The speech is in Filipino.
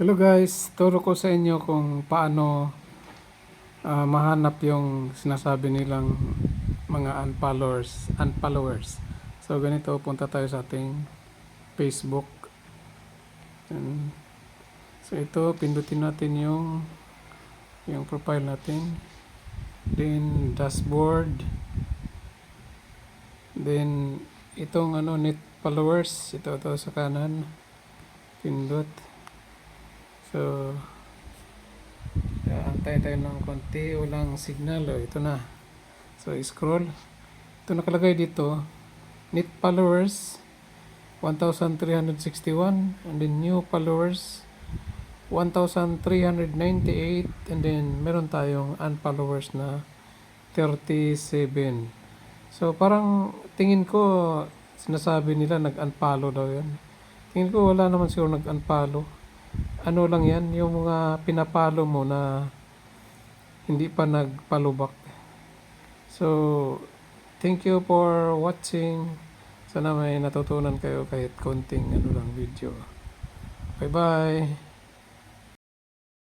Hello guys, turo ko sa inyo kung paano ah, mahanap yung sinasabi nilang mga unfollowers, unfollowers. So ganito, punta tayo sa ating Facebook. Yan. So ito, pindutin natin yung yung profile natin. Then dashboard. Then itong ano net followers, ito ito sa kanan. Pindot. So, antay tayo ng konti, walang signal. O, ito na. So, scroll. Ito nakalagay dito. Net followers, 1,361. And then new followers, 1,398. And then, meron tayong unfollowers na 37. So, parang tingin ko, sinasabi nila nag-unfollow daw yan. Tingin ko wala naman siguro nag-unfollow ano lang yan, yung mga pinapalo mo na hindi pa nag-follow back. So, thank you for watching. Sana may natutunan kayo kahit konting ano lang video. Bye-bye!